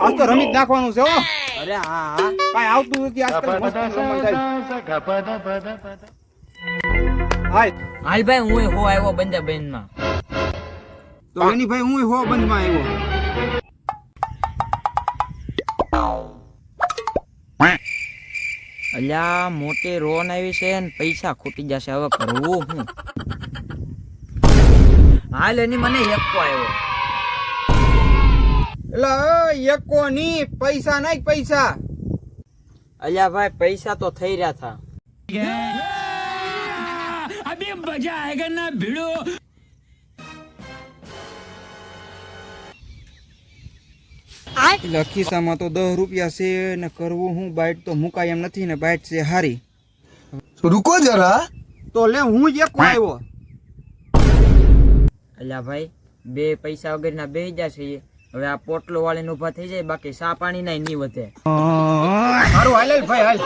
આજ તો રમી નાખવાનું છે હો. અરે હા હા. કાઈ આવતું નથી આજકાલ હાય. હાલ ભાઈ હું હો આવ્યો બંધા બેનમાં તો એની ભાઈ હું હો બંધમાં આવ્યો. અલ્યા મોટી રોન આવી છે ને પૈસા ખૂટી જશે. હવે કરવું હું? હાલ એની મને હેપકો આવ્યો. એટલે यको नी पैसा नहीं पैसा अल्लाह भाई पैसा तो थे रहा था अभी बजा आएगा ना भिड़ो लखी सामा तो दस रुपया से न करवो हूँ बाइट तो मुका बाइट से हारी रुको जरा तो ले हूँ ये अल्लाह भाई बे पैसा वगैरह ना बे जा હવે આ પોટલો વાળીને ઊભા થઈ જાય બાકી સા પાણી નાય નહીં વધે. હાલ હાલ ભાઈ હાલ.